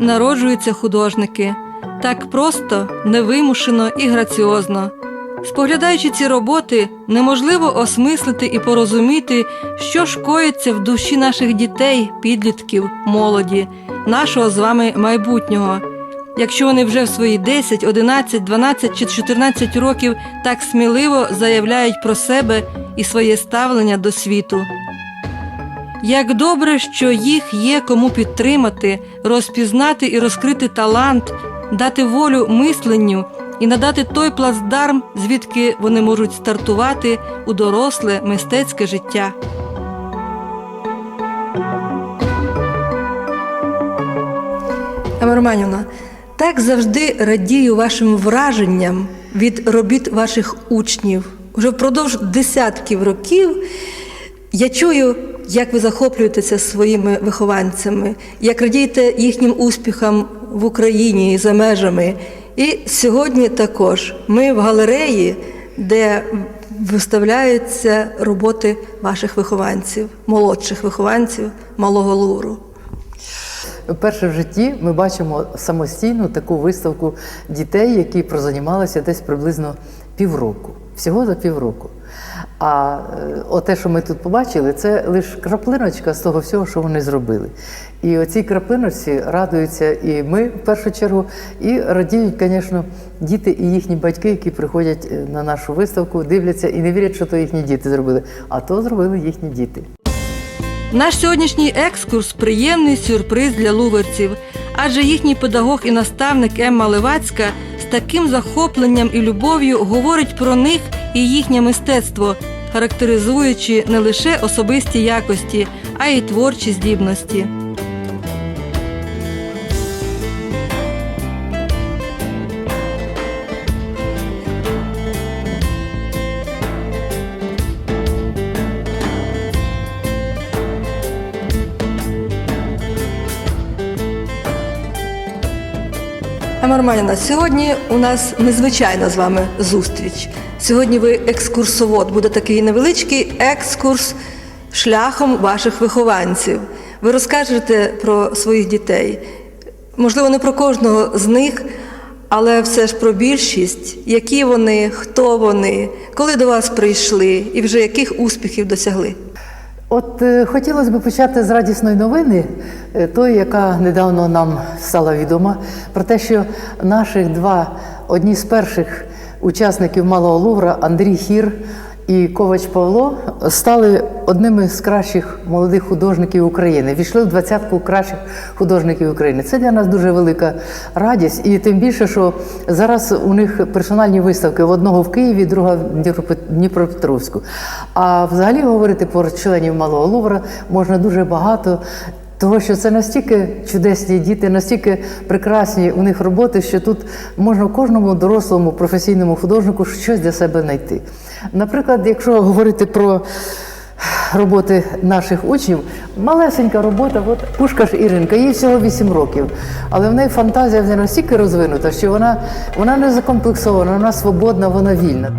Народжуються художники, так просто, невимушено і граціозно. Споглядаючи ці роботи, неможливо осмислити і порозуміти, що ж коїться в душі наших дітей, підлітків, молоді, нашого з вами майбутнього. Якщо вони вже в свої 10, 11, 12 чи 14 років так сміливо заявляють про себе і своє ставлення до світу. Як добре, що їх є кому підтримати, розпізнати і розкрити талант, дати волю мисленню і надати той плацдарм, звідки вони можуть стартувати у доросле мистецьке життя. Романівна, так завжди радію вашим враженням від робіт ваших учнів. Уже впродовж десятків років я чую, як ви захоплюєтеся своїми вихованцями, як радієте їхнім успіхам в Україні і за межами. І сьогодні також ми в галереї, де виставляються роботи ваших вихованців, молодших вихованців малого луру. Вперше в житті ми бачимо самостійну таку виставку дітей, які прозанімалися десь приблизно півроку. Всього за півроку. А е, оте, що ми тут побачили, це лише краплиночка з того всього, що вони зробили. І оцій краплиночці радуються і ми в першу чергу, і радіють, звісно, діти і їхні батьки, які приходять е, на нашу виставку, дивляться і не вірять, що то їхні діти зробили. А то зробили їхні діти. Наш сьогоднішній екскурс приємний сюрприз для луверців, адже їхній педагог і наставник Емма Левацька з таким захопленням і любов'ю говорить про них і їхнє мистецтво, характеризуючи не лише особисті якості, а й творчі здібності. Ема сьогодні у нас незвичайна з вами зустріч. Сьогодні ви екскурсовод, буде такий невеличкий екскурс шляхом ваших вихованців. Ви розкажете про своїх дітей. Можливо, не про кожного з них, але все ж про більшість, які вони, хто вони, коли до вас прийшли і вже яких успіхів досягли. От е, хотілося б почати з радісної новини, е, тої, яка недавно нам стала відома, про те, що наших два одні з перших учасників Малого Лувра Андрій Хір і Ковач Павло стали одними з кращих молодих художників України. Війшли в двадцятку кращих художників України. Це для нас дуже велика радість, і тим більше, що зараз у них персональні виставки в одного в Києві, друга в Дніпропетровську. А взагалі говорити про членів Малого Лувра можна дуже багато. Того, що це настільки чудесні діти, настільки прекрасні у них роботи, що тут можна кожному дорослому професійному художнику щось для себе знайти. Наприклад, якщо говорити про роботи наших учнів, малесенька робота, от Пушкаш Іринка, їй всього 8 років. Але в неї фантазія вже настільки розвинута, що вона, вона не закомплексована, вона свободна, вона вільна.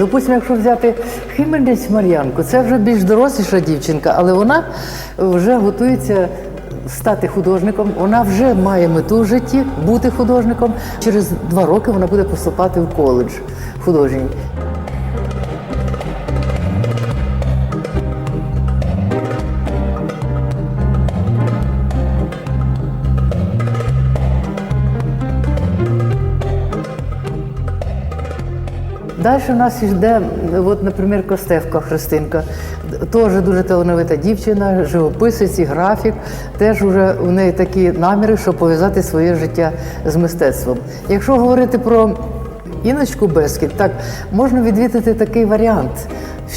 Допустимо, якщо взяти Хименець Мар'янку, це вже більш доросліша дівчинка, але вона вже готується стати художником. Вона вже має мету в житті бути художником. Через два роки вона буде поступати в коледж художній. Далі у нас йде, от, наприклад, Костевка Христинка, теж дуже талановита дівчина, живописець і графік. Теж вже у неї такі наміри, щоб пов'язати своє життя з мистецтвом. Якщо говорити про Іночку Бескіт, так можна відвідати такий варіант,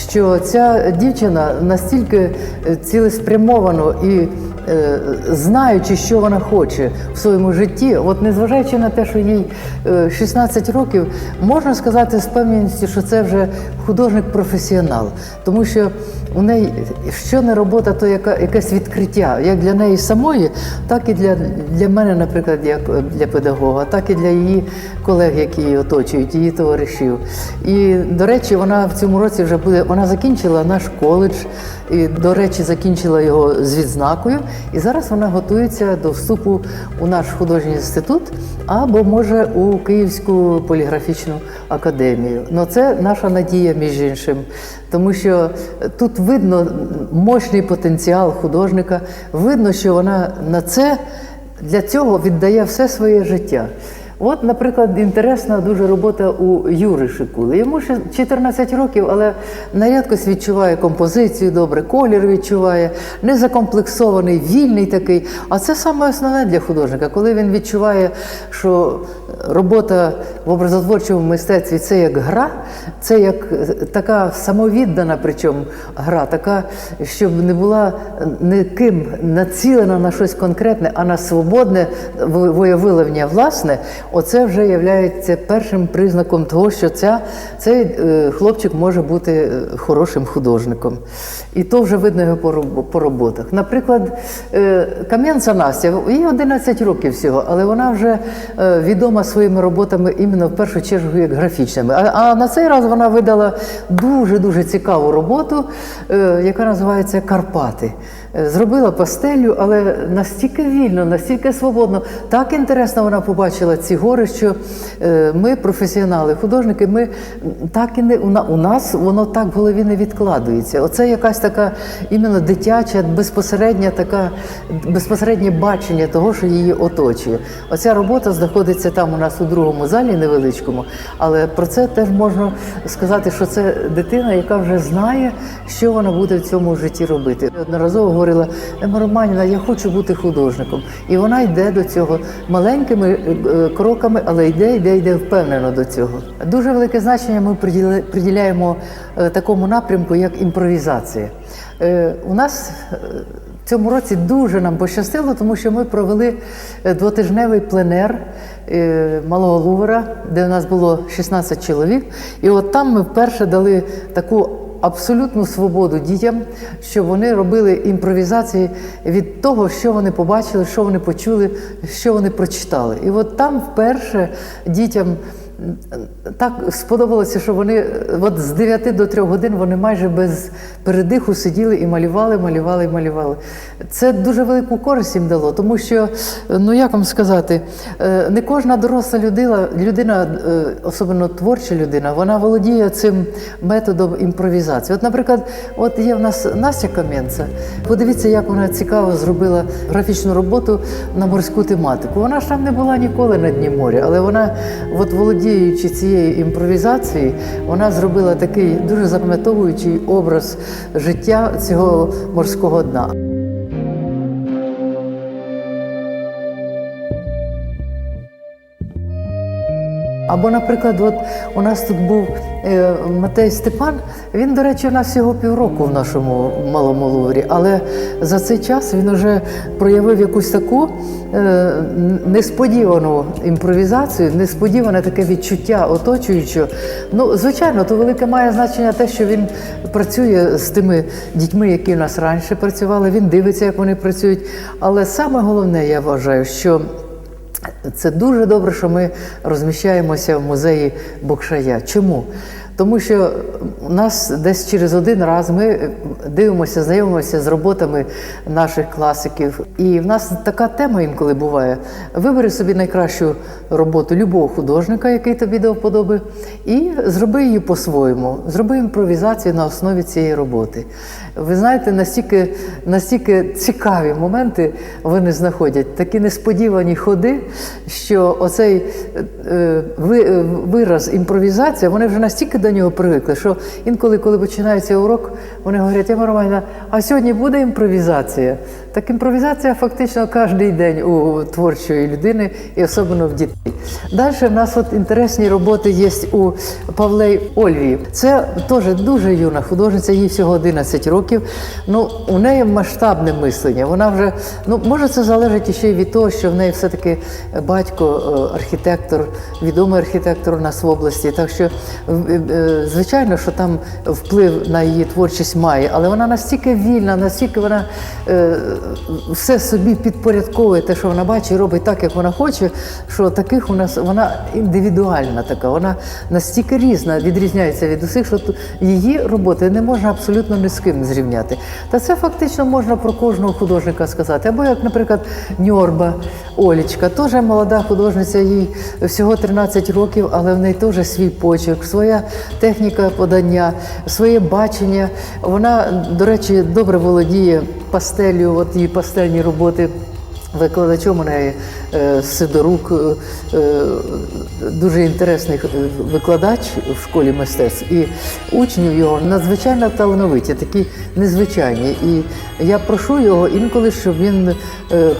що ця дівчина настільки е, цілеспрямовано і знаючи, що вона хоче в своєму житті, от незважаючи на те, що їй е, 16 років, можна сказати з певністю, що це вже художник-професіонал, тому що у неї що не робота, то яка, якесь відкриття, як для неї самої, так і для, для мене, наприклад, як для педагога, так і для її колег, які її оточують, її товаришів. І, до речі, вона в цьому році вже буде, вона закінчила наш коледж, і, до речі, закінчила його з відзнакою. І зараз вона готується до вступу у наш художній інститут або може у Київську поліграфічну академію. Ну це наша надія, між іншим, тому що тут видно мощний потенціал художника, видно, що вона на це для цього віддає все своє життя. От, наприклад, інтересна дуже робота у Юри Шикули. Йому ще 14 років, але на рідкость відчуває композицію добре, колір відчуває, не закомплексований, вільний такий. А це саме основне для художника, коли він відчуває, що робота в образотворчому мистецтві це як гра, це як е, така самовіддана, причому гра, така, щоб не була ніким націлена на щось конкретне, а на свободне ви- виявлення власне. Оце вже є першим признаком того, що ця, цей е, хлопчик може бути е, хорошим художником. І то вже видно його по, роботах. Наприклад, Кам'янця Настя, їй 11 років всього, але вона вже е, своїми роботами іменно в першу чергу як графічними. А, а на цей раз вона видала дуже-дуже цікаву роботу, е, яка називається Карпати. Е, Зробила пастелю, але настільки вільно, настільки свободно. Так інтересно вона побачила ці гори, що е, ми, професіонали, художники, ми так і не у нас воно так в голові не відкладується. Оце якась така іменно дитяча, безпосередня така безпосереднє бачення того, що її оточує. Оця робота знаходиться там у нас у другому залі невеличкому, але про це теж можна сказати, що це дитина, яка вже знає, що вона буде в цьому житті робити. Одноразово говорила Ема Романівна, я хочу бути художником. І вона йде до цього маленькими е, кроками, але йде, йде, йде впевнено до цього. Дуже велике значення ми приділяємо е, такому напрямку, як імпровізація. Е, У нас цьому році дуже нам пощастило, тому що ми провели е, двотижневий пленер е, Малого Лувера, де у нас було 16 чоловік. І от там ми вперше дали таку абсолютну свободу дітям, щоб вони робили імпровізації від того, що вони побачили, що вони почули, що вони прочитали. І от там вперше дітям. Так сподобалося, що вони от з 9 до 3 годин вони майже без передиху сиділи і малювали, малювали, малювали. Це дуже велику користь їм дало, тому що, ну як вам сказати, е, не кожна доросла людина, людина, е, особливо творча людина, вона володіє цим методом імпровізації. От, наприклад, от є в нас Настя Кам'янця. Подивіться, як вона цікаво зробила графічну роботу на морську тематику. Вона ж там не була ніколи на дні моря, але вона, от володіючи цієї імпровізації, вона зробила такий дуже запам'ятовуючий образ життя цього морського дна. Або, наприклад, от у нас тут був е, Матей Степан. Він, до речі, у нас всього півроку в нашому малому луврі, але за цей час він вже проявив якусь таку е, несподівану імпровізацію, несподіване таке відчуття оточуючого. Ну, звичайно, то велике має значення те, що він працює з тими дітьми, які в нас раніше працювали. Він дивиться, як вони працюють. Але саме головне, я вважаю, що це дуже добре, що ми розміщаємося в музеї Бокшая. Чому? Тому що у нас десь через один раз ми дивимося, знайомимося з роботами наших класиків. І в нас така тема інколи буває: вибери собі найкращу роботу любого художника, який тобі до вподоби, і зроби її по-своєму, зроби імпровізацію на основі цієї роботи. Ви знаєте, настільки, настільки цікаві моменти вони знаходять, такі несподівані ходи, що оцей е, ви- вираз імпровізація, вони вже настільки до нього привикли, що інколи, коли починається урок, вони говорять, Ема Романівна, а сьогодні буде імпровізація. Так імпровізація фактично кожен день у творчої людини і особливо в дітей. Далі в нас от інтересні роботи є у Павлей Ольвії. Це теж дуже юна художниця, їй всього 11 років. Ну, у неї масштабне мислення. Вона вже, ну, може, це залежить ще й від того, що в неї все-таки батько е, архітектор, відомий архітектор у нас в області. Так що, е, звичайно, що там вплив на її творчість має, але вона настільки вільна, настільки вона е, все собі підпорядковує те, що вона бачить, робить так, як вона хоче, що таких у нас вона індивідуальна така, вона настільки різна, відрізняється від усіх, що її роботи не можна абсолютно ні з ким зрівняти. Та це фактично можна про кожного художника сказати. Або як, наприклад, Ньорба Олічка, теж молода художниця, їй всього 13 років, але в неї теж свій почерк, своя техніка подання, своє бачення. Вона, до речі, добре володіє пастелю, от її пастельні роботи. Викладачом у неї Сидорук, е, е, дуже інтересний е, викладач в школі мистецтв. І учнів його надзвичайно талановиті, такі незвичайні. І я прошу його інколи, щоб він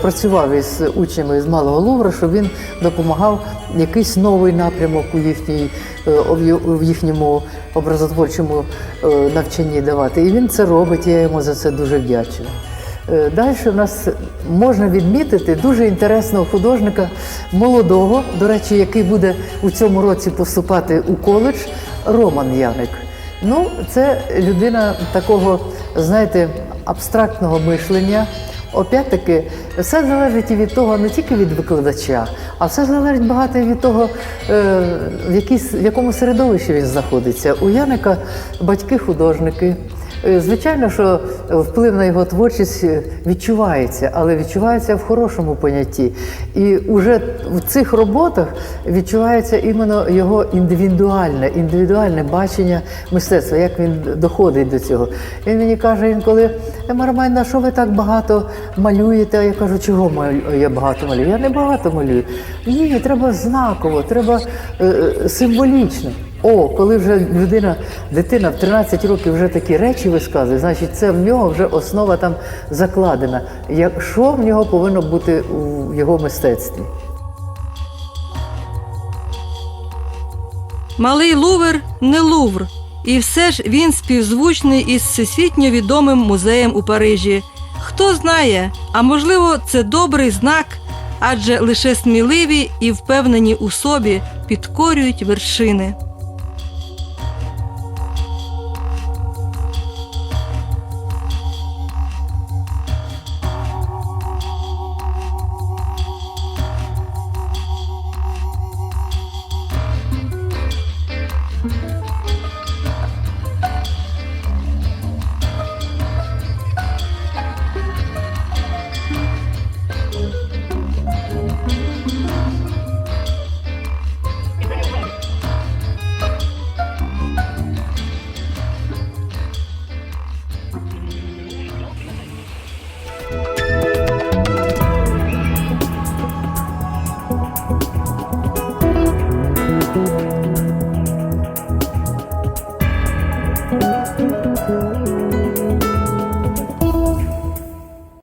працював із учнями з Малого Лувра, щоб він допомагав якийсь новий напрямок у їхній в їхньому образотворчому навчанні давати. І він це робить. Я йому за це дуже вдячна. Е, Далі в нас можна відмітити дуже інтересного художника, молодого, до речі, який буде у цьому році поступати у коледж, Роман Яник. Ну, це людина такого, знаєте, абстрактного мишлення. Опять-таки, все залежить і від того, не тільки від викладача, а все залежить багато від того, е, в якому середовищі він знаходиться. У Яника батьки художники. Е, Звичайно, що вплив на його творчість е, відчувається, але відчувається в хорошому понятті. І вже в цих роботах відчувається іменно його індивідуальне, індивідуальне бачення мистецтва, як він доходить до цього. Він мені каже інколи, Ема Романівна, що ви так багато малюєте? А я кажу, чого я багато малюю? Я не багато малюю. Ні, треба знаково, треба е, е, символічно. О, коли вже людина, дитина в 13 років вже такі речі висказує, значить це в нього вже основа там закладена. Як, що в нього повинно бути у його мистецтві? Малий Лувр не Лувр, і все ж він співзвучний із всесвітньо відомим музеєм у Парижі. Хто знає, а можливо, це добрий знак, адже лише сміливі і впевнені у собі підкорюють вершини.